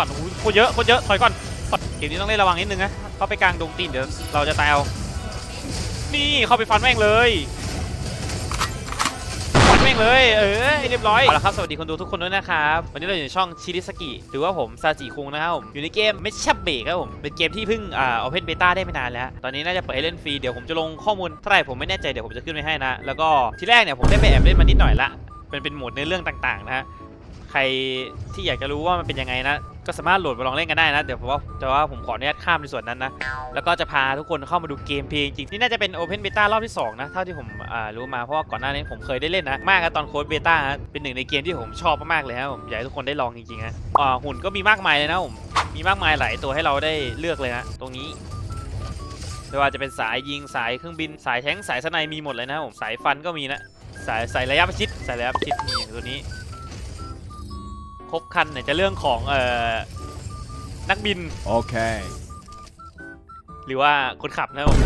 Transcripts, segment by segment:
ก่อนโอ้ยโคตรเยอะโคตรเยอะถอยก่อนเกมนี้ต้องเล่นระวังนิดนึงนะเข้าไปกลางดงตีนเดี๋ยวเราจะตายเอานี่เข้าไปฟันแม่งเลยฟันแม่งเลยเออเรียบร้อยเอาละครับสวัสดีคนดูทุกคนด้วยนะครับวันนี้เราอยู่ในช่องชิริสกิหรือว่าผมซาจิคุงนะครับผมอยู่ในเกมไม่ชับเบรกครับผมเป็นเกมที่เพิ่งอ่าโอเพนเบต้าได้ไม่นานแล้ว ตอนนี้น่าจะเปิดให้เล่นฟรีเดี๋ยวผมจะลงข้อมูลเท่าไหร่ผมไม่แน่ใจเดี๋ยวผมจะขึ้นไปให้นะ แล้วก็ที่แรกเนี่ยผมได้ไปแอบเล่นมานิดหน่อยละเป็นเป็นโหมดเนื้อเรื่องต่างๆนะฮะใครที่อยากจะรู้ว่ามันเป็นยังไงนะ ก็สามารถโหลดมาลองเล่นกันได้นะเดี๋ยวผมว่าแต่ว่าผมขออนุญาตข้ามในส่วนนั้นนะ แล้วก็จะพาทุกคนเข้ามาดูเกมเพลงจริงนี่น่าจะเป็น Open Beta รอบที่ 2 นะ เท่าที่ผมรู้มาเพราะว่าก่อนหน้านี้ผมเคยได้เล่นนะ มากนะตอนโค้ดเบต้าเป็นหนึ่งในเกมที่ผมชอบมากๆเลยครับผมอยากให้ทุกคนได้ลองจริงๆนะหุ่นก็มีมากมายเลยนะผมมีมากมายหลายตัวให้เราได้เลือกเลยนะตรงนี้ไม่ว่าจะเป็นสายยิงสายเครื่องบินสายแทงสายสไนมีหมดเลยนะผมสายฟันก็มีนะสายสายระยะประชิดสายระยะประชิดนี่ตัวนี้ ครบครันเนี่ยจะเรื่องของเอ่อนักบิน Okay. หรือว่าคนขับนะครับผม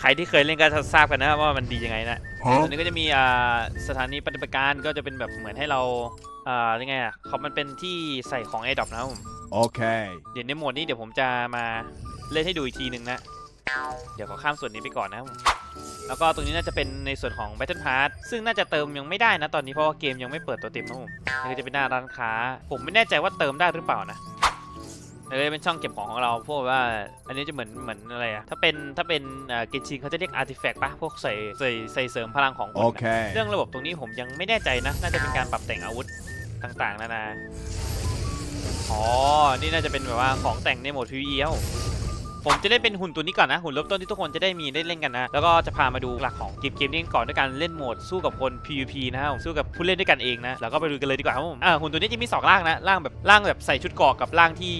ใครที่เคยเล่นก็จะทราบกันนะครับว่ามันดียังไงนะตอนนี้ก็จะมีอ่าสถานีปฏิบัติการก็จะเป็นแบบเหมือนให้เราอ่ายังไงอะเขามันเป็นที่ใส่ของ a อ r d r o p นะครับผม Okay. เดี๋ยวในโหมดนี้เดี๋ยวผมจะมาเล่นให้ดูอีกทีหนึ่งนะ เดี๋ยวขอข้ามส่วนนี้ไปก่อนนะครับผม แล้วก็ตรงนี้น่าจะเป็นในส่วนของ Battle Pass ซึ่งน่าจะเติมยังไม่ได้นะตอนนี้เพราะว่าเกมยังไม่เปิดตัวเต็มนะครับผมนี่ก็จะเป็นหน้าร้านค้า ผมไม่แน่ใจว่าเติมได้หรือเปล่านะแล้วก็เป็นช่องเก็บของของเราพวกว่าอันนี้จะเหมือนเหมือนอะไรอะถ้าเป็นถ้าเป็นเกจินเขาจะเรียกอาร์ติแฟกต์ปะพวกใส่ใส่ใส่เสริมพลังของคนนะ Okay. เรื่องระบบตรงนี้ผมยังไม่แน่ใจนะ น่าจะเป็นการปรับแต่งอาวุธต่างๆนานาอ๋อ นี่น่าจะเป็นแบบว่าของแต่งในโหมด PvE ครับ ผมผมจะเล่นเป็นหุ่นตัวนี้ก่อนนะหุ่นเริ่มต้นที่ทุกคนจะได้มีได้เล่นกันนะ แล้วก็จะพามาดูหลักของเกมเกมนี้กันก่อนด้วยการเล่นโหมดสู้กับคน PVP นะครับผมสู้กับผู้เล่นด้วยกันเองนะแล้วก็ไปดูกันเลยดีกว่าครับผมอ่าหุ่นตัวนี้จะมีสองร่างนะร่างแบบร่างแบบใส่ชุดเกราะกับร่างที่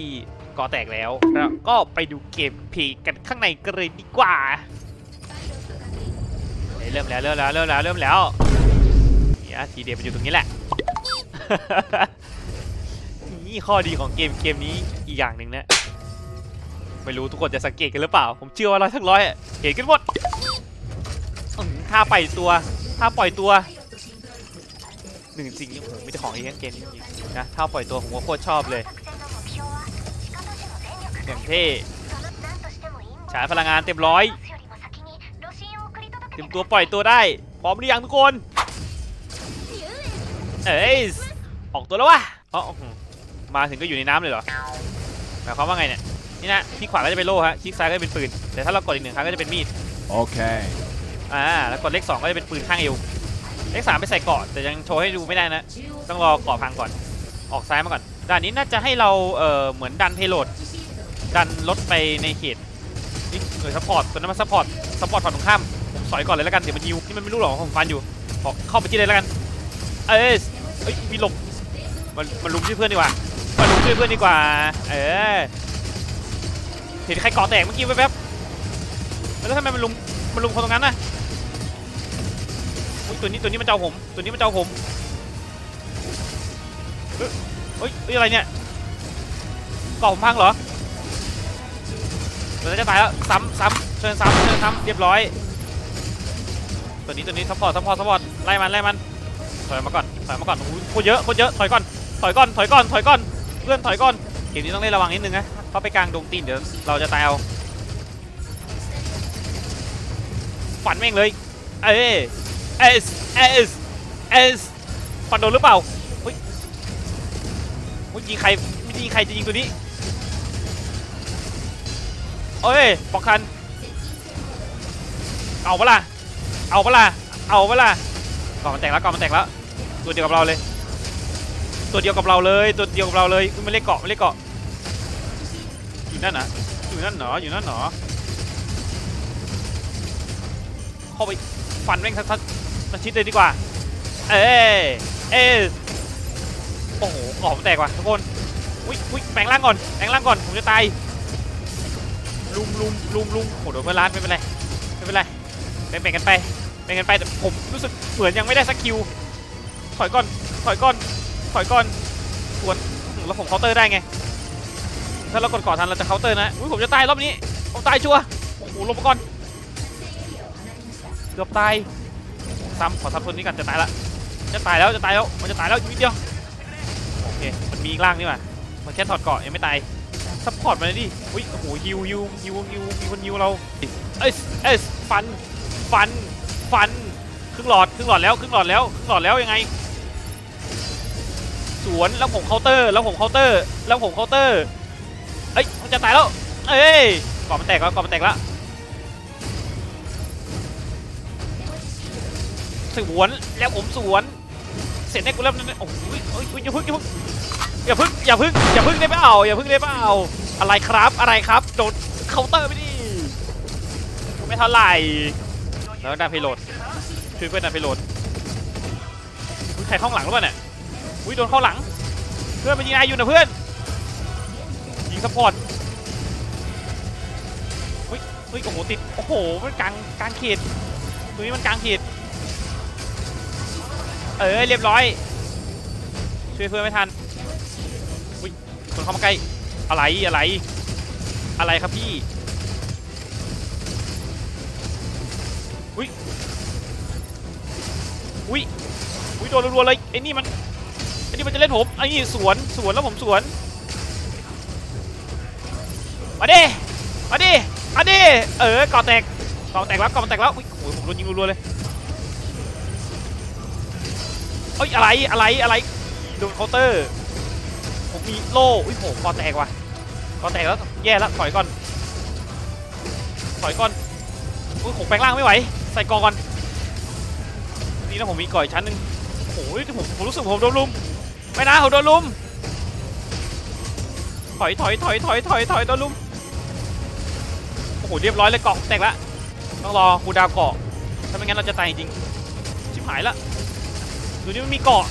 เกราะแตกแล้วแล้วก็ไปดูเกมเพลย์กันข้างในกันเลยดีกว่าเฮ้ยเริ่มแล้วเริ่มแล้วเริ่มแล้วเริ่มแล้วเนี่ยทีเดียวมันอยู่ตรงนี้แหละนี่ข้อดีของเกมเกมนี้อีกอย่างหนึ่งนะ ไม่รู้ทุกคนจะสังเกตกันหรือเปล่า ผมเชื่อว่าเราทั้งร้อยอะเห็นกันหมดอื้อหือท่าปล่อยตัวท่าปล่อยตัวหนึ่งจริงๆโอ้โหมีแต่ของเองเกมนี้นะท่าปล่อยตัวผมก็โคตรชอบเลยอย่างเท่ฉายพลังงานเต็มร้อยเต็มตัวปล่อยตัวได้พร้อมหรือยังทุกคนเอ้ยออกตัวแล้ววะอ๋อมาถึงก็อยู่ในน้ำเลยเหรอหมายความว่าไงเนี่ย นี่นะคลิกขวาก็จะเป็นโล่ฮะคลิกซ้ายก็จะเป็นปืน แต่ถ้าเรากดอีกหนึ่งครั้งก็จะเป็นมีด Okay. อ่าแล้วกดเลขสองก็จะเป็นปืนข้างเอวเลขสามไปใส่เกราะแต่ยังโชว์ให้ดูไม่ได้นะ ต้องรอเกราะพังก่อน ออกซ้ายมาก่อน ด่านนี้น่าจะให้เราเอ่อเหมือนดันเพโลด ดันรถไปในเขตนี่เออซัพพอร์ตตัวนั้นมาซัพพอร์ตซัพพอร์ตฝั่งตรงข้ามผมสอยก่อนเลยแล้วกันเดี๋ยวมันยิวนี่มันไม่รู้หรอกว่าผมฟันอยู่ขอเข้าไปที่เลยแล้วกัน เอ้ยเอ้ยมีหลบมันมันลุมที่เพื่อนดีกว่ามันลุมที่เพื่อนดีกว่า เออ เห็นใครกาะแตกเมื่อกี้แวบๆแล้วทำไมมันลุมมันลุมคนตรงนั้นน่ะอุ๊ยตัวนี้ตัวนี้มันเจ้าผม ตัวนี้มันเจ้าผมเฮ้ยเฮ้ยอะไรเนี่ยกาะผมพังเหรอตัวนี้จะตายแล้วซ้ำซ้ำเชิญซ้ำเชิญซ้ำเรียบร้อย ตัวนี้ตัวนี้ซัพพอร์ตซัพพอร์ตซัพพอร์ตไล่มันไล่มันถอยมาก่อนถอยมาก่อนโอ้โหโคตรเยอะโคตรเยอะถอยก่อนถอยก่อนถอยก่อนถอยก่อนเพื่อนถอยก่อนเกมนี้ต้องเล่นระวังนิดนึงนะ เข้าไปกลางดงตีนเดี๋ยวเราจะตายเอาฝันแม่งเลย เอ้เอสเอสเอสฝันโดนหรือเปล่าเฮ้ยเฮ้ยยิงใครไม่ยิงใครจะยิงตัวนี้เอ้ยปอกคัน เอาปล่ะเอาปล่ะเอาปล่ะก่อนมันแตกแล้วก่อนมันแตกแล้ว ตัวเดียวกับเราเลย ตัวเดียวกับเราเลย ตัวเดียวกับเราเลยอุ๊ยไม่เล่นเกาะไม่เล่นเกาะ อยู่นั่นนะอยู่นั่นเหรออยู่นั่นเหรอเข้าไปฟันแม่งทัดๆมันชิดเลยดีกว่า เอ้เอ้โอ้โหกรอบแตกว่ะทุกคนอุ้ยอุ้ยแปลงร่างก่อนแปลงร่างก่อนผมจะตายลุมลุมลุมลุมโหโดนเพื่อนล้านไม่เป็นไรไม่เป็นไรแบ่งแบ่งกันไปแบ่งกันไปแต่ผมรู้สึกเหมือนยังไม่ได้สกิลถอยก่อนถอยก่อนถอยก่อนสวนแล้วผมเคาน์เตอร์ได้ไง ถ้าเรากดก่อนทันเราจะเคาน์เตอร์นะอุ้ยผมจะตายรอบนี้ผมตายชัวร์โอ้โหลงมาก่อนเกือบตายซ้ำขอซ้ำคนนี้ก่อนจะตายละจะตายแล้วจะตายแล้วมันจะตายแล้วอีกนิดเดียวโอเคมันมีอีกร่างนี่หว่ามันแค่ถอดเกาะยังไม่ตายซัพพอร์ตมาเลยดิอุ้ยโอ้โหฮิวฮิวฮิวฮิวมีคนฮิวเราเอ้ยเอ้ยฟันฟันฟันครึ่งหลอดครึ่งหลอดแล้วครึ่งหลอดแล้วครึ่งหลอดแล้วยังไงสวนแล้วผมเคาน์เตอร์แล้วผมเคาน์เตอร์แล้วผมเคาน์เตอร์ มันจะตายแล้ว เอ้ยกรอบมันแตกแล้วกรอบมันแตกแล้วสวนแล้วผมสวนเสร็จแน่กูแล้วนั่นโอ้โหอยเอ้ยอย่าพึ่งอย่าพึ่งอย่าพึ่งอย่าพึ่งอย่าพึ่งได้เปล่าอย่าพึ่งได้เปล่าอะไรครับอะไรครับโดนเคาน์เตอร์ไปดิไม่เท่าไหร่แล้วดันพิโรดคือเพื่อนดันพิโรดอุ๊ยใครข้างหลังหรือเปล่าเนี่ยอุ้ยโดนเข้าหลัง เพื่อนมันยิงนายอยู่นะเพื่อนยิงซัพพอร์ต เฮ้ยโอ้โหติดโอ้โหมันกลางกลางเขตตรงนี้มันกลางเขตเออเรียบร้อย ช่วยเพื่อนไม่ทันอุ้ยคนเข้ามาใกล้อะไรอะไร อะไรครับพี่อุ้ยอุ้ยอุ้ยโดนรัวๆเลยไอ้นี่มันไอ้นี่มันจะเล่นผมไอ้นี่สวนสวนแล้วผมสวนมาดิมาดิ มาดิเออก่อแตกก่อแตกแล้วก่อแตกแล้วอุ้ยโอ้ยผมโดนยิงรัวๆเลยเอ้ยอะไรอะไรอะไรโดนเคาน์เตอร์ผมมีโล่อุ้ยโหก่อแตกว่ะก่อแตกแล้วแย่แล้วถอยก่อนถอยก่อนอุ้ยผมแปลงร่างไม่ไหวใส่กองก่อนนี่นะผมมีก่อยชั้นหนึ่งโอ้ยผมผมรู้สึกผมโดนลุมไม่นะผมโดนลุมถอยถอยถอยถอยถอยถอยโดนลุม อ้โหเรียบร้อยเลยเกาะแตกละต้องรอคูดาวเกาะถ้าไม่งั้นเราจะตายจริงชิบหายละดูนี่มันมีเกาะ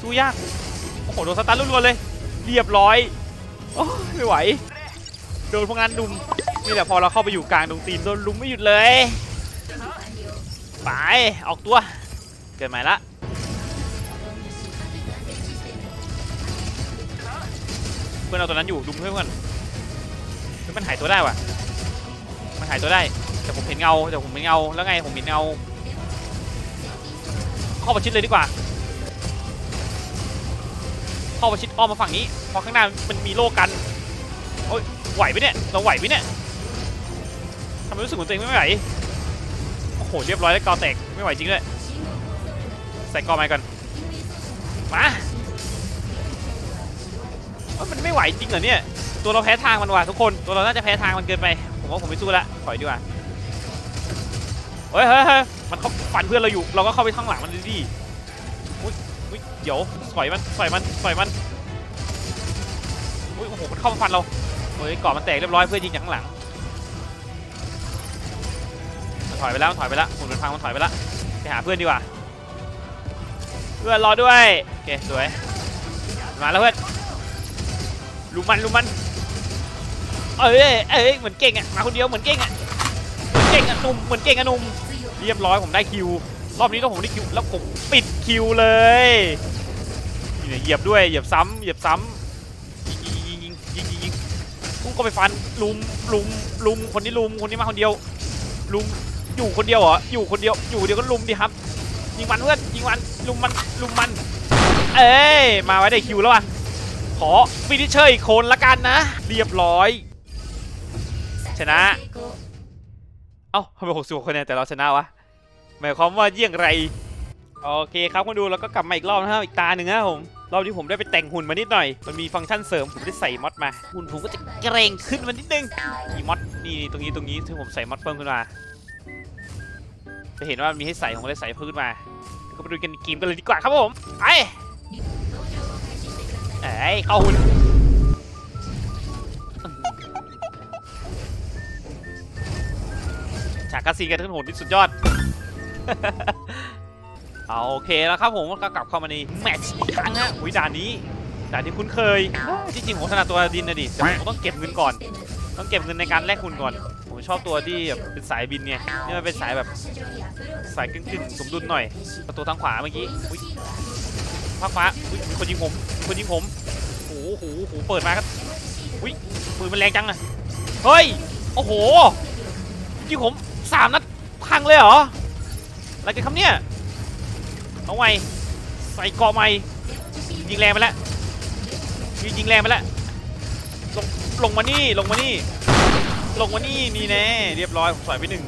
สู้ยากโอ้โหโดนสตาร์ทรัวๆเลย เรียบร้อยโอ้ไม่ไหวโดนพวกนั้นลุมนี่แหละพอเราเข้าไปอยู่กลางดงตีนโดนลุมไม่หยุดเลยไปออกตัว เกิดใหม่ละเพื่อนเราตัวนั้นอยู่ดุมเพื่อนเพื่อน มันหายตัวได้ว่ะ มันหายตัวได้ แต่ผมเห็นเงา แต่ผมเห็นเงา แล้วไงผมเห็นเงา เข้าประชิดเลยดีกว่า เข้าประชิดอ้อมมาฝั่งนี้ เพราะข้างหน้ามันมีโล่กันโอ้ยไหวไหมเนี่ย เราไหวไหมเนี่ยทำไมรู้สึกเหมือนตัวเองไม่ไหว โอ้โห เรียบร้อยแล้วกอแตก ไม่ไหวจริงด้วย ใส่กอไม้ก่อน มาเอ้ยมันไม่ไหวจริงเหรอเนี่ย ตัวเราแพ้ทางมันว่ะทุกคน ตัวเราน่าจะแพ้ทางมันเกินไป ผมว่าผมไม่สู้ละ ถอยดีกว่าเฮ้ยเฮ้ยเฮ้ยมันเขาฟันเพื่อนเราอยู่ เราก็เข้าไปข้างหลังมันดิอุ้ยอุ้ยเดี๋ยวสอยมันสอยมันสอยมันอุ้ยโอ้โห มันเข้ามาฟันเราเฮ้ยกาะมันแตกเรียบร้อยเพื่อนยิงจากข้างหลัง มันถอยไปแล้ว มันถอยไปแล้วหุ่นมันพังมันถอยไปแล้วไปหาเพื่อนดีกว่า เพื่อนรอด้วย โอเค สวย มาแล้วเพื่อนลุมมันลุมมัน เอ้ยเอ้ยเหมือนเก่งอะมาคนเดียวเหมือนเก่งอะเหมือนเก่งอะนุ่มเหมือนเก่งอะนุ่มเรียบร้อยผมได้คิว รอบนี้ต้องผมได้คิวแล้วผมปิดคิวเลยเนี่ยเหยียบด้วยเหยียบซ้ำเหยียบซ้ำยิงยิงยิงยิงยิงยิงพุ่งก็ไปฟันลุมลุมลุมคนนี้ลุมคนนี้มาคนเดียวลุมอยู่คนเดียวเหรออยู่คนเดียวอยู่เดียวก็ลุมดิครับยิงมันเพื่อนยิงมันลุมมันลุมมัน เอ้ยมาไว้ได้คิวแล้วอะขอฟินิชเชอร์อีกคนละกันนะ เรียบร้อย ชนะ เอ้าทำไมหกสิบคะแนนแต่เราชนะวะ หมายความว่าเยี่ยงไร โอเคครับคุณดูแล้วก็กลับมาอีกรอบนะครับอีกตาหนึ่งนะผม รอบนี้ผมได้ไปแต่งหุ่นมานิดหน่อย มันมีฟังก์ชันเสริมผมได้ใส่มอดมา หุ่นผมก็จะเกรงขึ้นมานิดนึงมีมอดนี่ตรงนี้ตรงนี้ที่ผมใส่มอดเพิ่มขึ้นมา จะเห็นว่ามีให้ใส่ผมก็เลยใส่เพิ่มขึ้นมาก็ไปดูกันในเกมกันเลยดีกว่าครับผม ไปเอ้ยเข้าหุ่น ฉากคาซีนกันทั้งโหดที่สุดยอดเอาโอเคแล้วครับผมก็กลับเข้ามาในแมตช์อีกครั้งฮะอุ้ยด่านนี้ด่านที่คุ้นเคยจริงๆผมถนัดตัวดินนะดิแต่ผมต้องเก็บเงินก่อน ต้องเก็บเงินในการแลกหุ่นก่อน ผมชอบตัวที่แบบเป็นสายบินไงนี่มันเป็นสายแบบสายกึ่งๆสมดุลหน่อย ประตูทางขวาเมื่อกี้อุ้ยภาคฟ้าอุ้ยมีคนยิงผมมีคนยิงผมโอ้โหโอ้โหเปิดมาครับอุ้ยปืนมันแรงจังอะเฮ้ยโอ้โหยิงผม สามนัดพังเลยเหรออะไรกันครับเนี่ยเอาไว้ใส่เกาะใหม่ยิงแรงไปแล้วยิงยิงแรงไปแล้วลงลงมานี่ลงมานี่ลงมานี่นี่แน่เรียบร้อยผมสอยไปหนึ่ง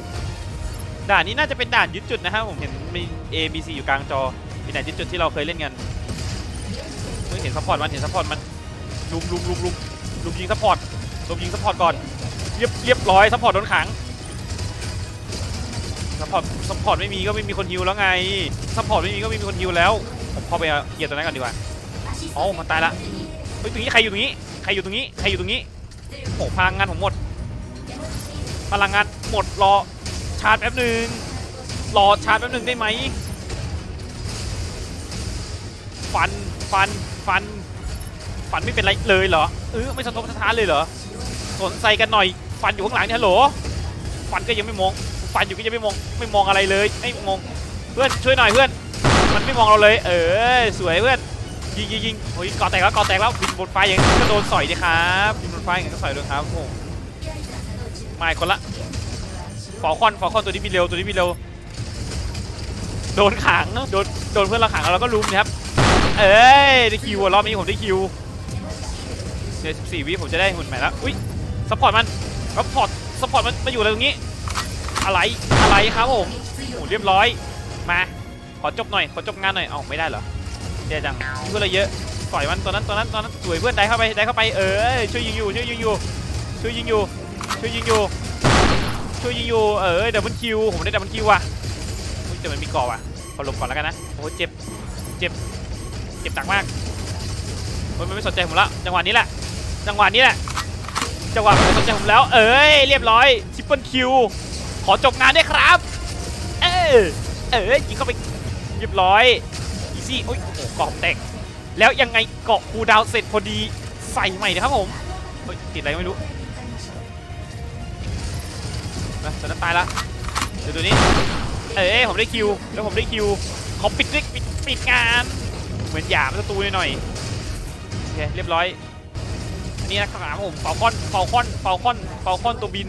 ด่านนี้น่าจะเป็นด่านยึดจุดนะครับผมเห็นมี A B C อยู่กลางจอเป็นด่านยึดจุดที่เราเคยเล่นกันเฮ้ยเห็นซัพพอร์ตมันเห็นซัพพอร์ตมันลุมลุมลุมลุมลุมยิงซัพพอร์ตลุมยิงซัพพอร์ตก่อนเรียบเรียบร้อยซัพพอร์ตโดนขัง ซัพพอร์ตซัพพอร์ตไม่มีก็ไม่มีคนฮิวแล้วไงซัพพอร์ตไม่มีก็ไม่มีคนฮิวแล้ว ผมเข้าไปเหยียบตัวนั้นก่อนดีกว่าอ๋อมันตายละเฮ้ยตรงนี้ใครอยู่ตรงนี้ใครอยู่ตรงนี้ใครอยู่ตรงนี้โอ้พลังงานผมหมด พลังงานหมดรอชาร์จแป๊บหนึ่งรอชาร์จแป๊บหนึ่งได้ไหมฟันฟันฟันฟันไม่เป็นไรเลยเหรอเออไม่สะทกสะท้านเลยเหรอสนใจกันหน่อยฟันอยู่ข้างหลังเนี่ยฮัลโหลฟันก็ยังไม่มอง ฟันอยู่ก็ยังไม่มองไม่มองอะไรเลยไม่มองเพื่อนช่วยหน่อยเพื่อน มันไม่มองเราเลย เออสวยเพื่อนยิงยิงยิงโอ้ยก่อแตกแล้วก่อแตกแล้วบินบนฟ้าอย่างนี้ก็โดนสอยดิครับบินบนฟ้าอย่างนี้ก็สอยโดนครับโอ้โหมาอีกคนละฟอคอนฟอคอนตัวนี้มีเร็วตัวนี้มีเร็วโดนขังโดนโดนเพื่อนเราขังแล้วเราก็ลุมนะครับ เอ้ยได้คิวรอบนี้ผมได้คิวเดี๋ยว14วิผมจะได้หุ่นใหม่แล้วอุ้ยซัพพอร์ตมันซัพพอร์ตซัพพอร์ตมันมาอยู่อะไรตรงนี้ อะไรอะไรครับผมโอ้เรียบร้อยมาขอจบหน่อยขอจบงานหน่อยเอ้าไม่ได้เหรอเดี๋ยวจังเพื่อนเรเยอะต่อยมันตัวนั้นตัวนั้นตัวนั้นสวยเพื่อนได้เข้าไปได้เข้าไปเออช่วยยิงอยู่ช่วยยิงอยู่ช่วยยิงอยู่ช่วยยิงอยู่ช่วยยิงอยู่เออดับเบิลคิวผมได้ดับเบิลคิวว่ะแต่มันมีกาะว่ะขอหลบก่อนแล้วกันนะโอ้เจ็บเจ็บเจ็บหนักมากมันไม่สนใจผมละจังหวะนี้แหละจังหวะนี้แหละจังหวะมันไม่สนใจผมแล้ว เอ้ยเรียบร้อยทริปเปิลคิว ขอจบงานด้วยครับ เออเออยิงเข้าไปเรียบร้อยอีซี่โอ้ยโอ้โหกาะผมแตกแล้วยังไงเกาะคูดาวเสร็จพอดีใส่ใหม่นะครับผมเฮ้ยติดอะไรไม่รู้นะตอนนั้นตายละเดี๋ยวตัวนี้เอ้ยผมได้คิวแล้วผมได้คิวขอปิดด้วยปิดปิดงาน เหมือนหยามประตูหน่อยโอเคเรียบร้อยอันนี้นะครับผมเป่าคอนเป่าคอนเป่าคอนเป่าคอนตัวบิน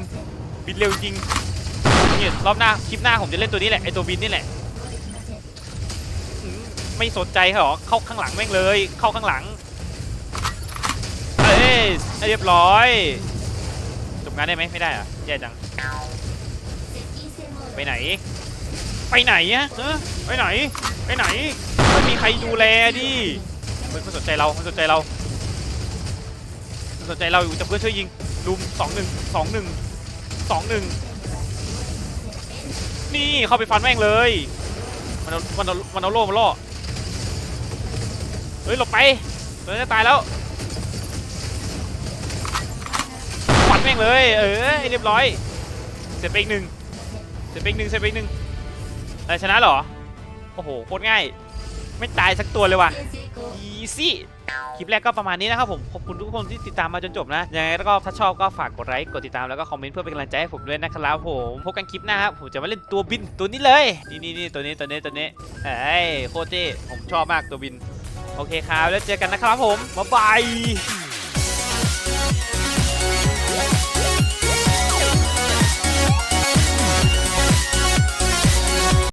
บินเร็วจริง นี่รอบหน้าคลิปหน้าผมจะเล่นตัวนี้แหละไอตัวบินนี่แหละไม่สนใจเหรอเข้าข้างหลังแม่งเลย เข้าข้างหลังเอ้ยเรียบร้อยจบงานได้ไหมไม่ได้อะแย่จังไปไหน ไปไหนอะฮะไปไหน ไปไหนไม่มีใครดูแลดิม่ไม่สนใจเราไม่สนใจเราสนใจเราอยู่แต่เพื่อนช่วยยิงลุมสองหนึ่งสองหนึ่งสองหนึ่ง นี่เข้าไปฟันแม่งเลย มันเอามันเอามันเอาโล่มาล่อ เฮ้ยหลบไปตัวนี้จะตายแล้วฟันแม่งเลย เออเรียบร้อย เสร็จไปอีกหนึ่งเสร็จไปอีกหนึ่งเสร็จไปอีกหนึ่งอะไรชนะเหรอ โอ้โหโคตรง่าย ไม่ตายสักตัวเลยว่ะอีซี่คลิปแรกก็ประมาณนี้นะครับผม ขอบคุณทุกคนที่ติดตามมาจนจบนะ ยังไงแล้วก็ถ้าชอบก็ฝากกดไลค์ กดติดตามแล้วก็คอมเมนต์เพื่อเป็นกำลังใจให้ผมด้วยนะครับผม พบกันคลิปหน้าครับ ผมจะมาเล่นตัวบินตัวนี้เลย นี่นี่นี่ตัวนี้ตัวนี้ตัวนี้ เอ้ยโคตรเท่ผมชอบมากตัวบิน โอเคครับ แล้วเจอกันนะครับผม บ๊ายบาย